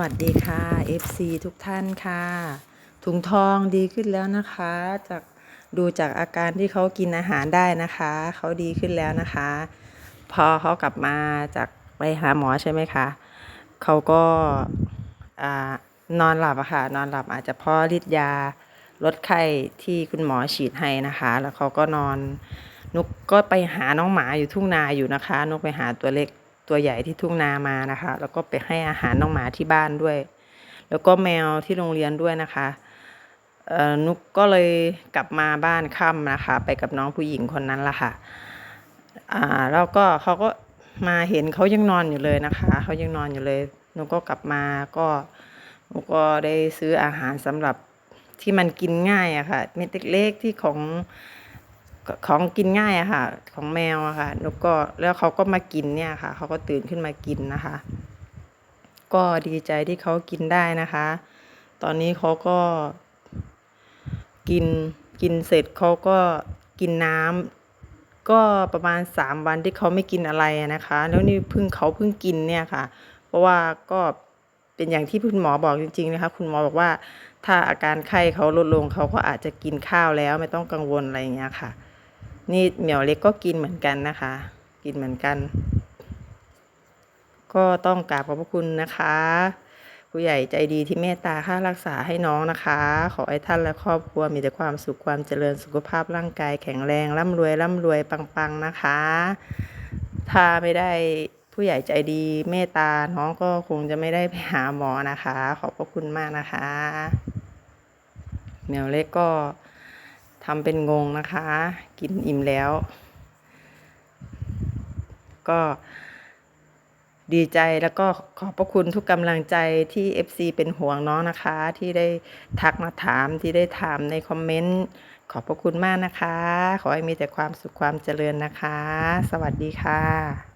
วัสดีค่ะ FC ทุกท่านค่ะ ถุงทองดีขึ้นแล้วนะคะ จากดูจากอาการที่เขากินอาหารได้นะคะ เขาดีขึ้นแล้วนะคะ พอเขากลับมาจากไปหาหมอใช่ไหมคะเขาก็นอนหลับอะค่ะ นอนหลับอาจจะเพราะฤทธิ์ยาลดไข้ที่คุณหมอฉีดให้นะคะ แล้วเขาก็นอนนุกก็ไปหาน้องหมาอยู่ทุ่งนาอยู่นะคะ นุกไปหาตัวเล็ก ตัวใหญ่ที่ทุ่งนามานะคะ แล้วก็ไปให้อาหารน้องหมาที่บ้านด้วย แล้วก็แมวที่โรงเรียนด้วยนะคะนุกก็เลยกลับมาบ้านค่ำนะคะ ไปกับน้องผู้หญิงคนนั้นละค่ะอ่าแล้วก็เขาก็มาเห็นเขายังนอนอยู่เลยนะคะเขายังนอนอยู่เลยนุกก็กลับมาก็นุกก็ได้ซื้ออาหารสำหรับที่มันกินง่ายอะค่ะเม็ดเล็กๆที่ของ ของกินง่ายอะค่ะ ของแมวอะค่ะนกก็แล้วเขาก็มากินเนี่ยค่ะเขาก็ตื่นขึ้นมากินนะคะ ก็ดีใจที่เขากินได้นะคะ ตอนนี้เขาก็กินกินเสร็จเขาก็กินน้ำก็ประมาณสามวันที่เขาไม่กินอะไรนะคะ แล้วนี่เพิ่งเขาเพิ่งกินเนี่ยค่ะ เพราะว่าก็เป็นอย่างที่คุณหมอบอกจริงๆนะคะ คุณหมอบอกว่าถ้าอาการไข้เขาลดลงเขาก็อาจจะกินข้าวแล้วไม่ต้องกังวลอะไรอย่างเงี้ยค่ะ นี่เหมียวเล็กก็กินเหมือนกันนะคะ กินเหมือนกัน ก็ต้องกราบขอบพระคุณนะคะ ผู้ใหญ่ใจดีที่เมตตาค่ารักษาให้น้องนะคะ ขอให้ท่านและครอบครัวมีแต่ความสุขความเจริญสุขภาพร่างกายแข็งแรงร่ำรวยร่ำรวยปังๆนะคะ ถ้าไม่ได้ผู้ใหญ่ใจดีเมตตาน้องก็คงจะไม่ได้ไปหาหมอนะคะ ขอบพระคุณมากนะคะเหมียวเล็กก็ ทำเป็นงงนะคะ กินอิ่มแล้ว ก็ดีใจแล้วก็ขอบพระคุณทุกกำลังใจที่ FC เป็นห่วงน้องนะคะ ที่ได้ทักมาถามที่ได้ถามในคอมเมนต์ขอบพระคุณมากนะคะ ขอให้มีแต่ความสุขความเจริญนะคะ สวัสดีค่ะ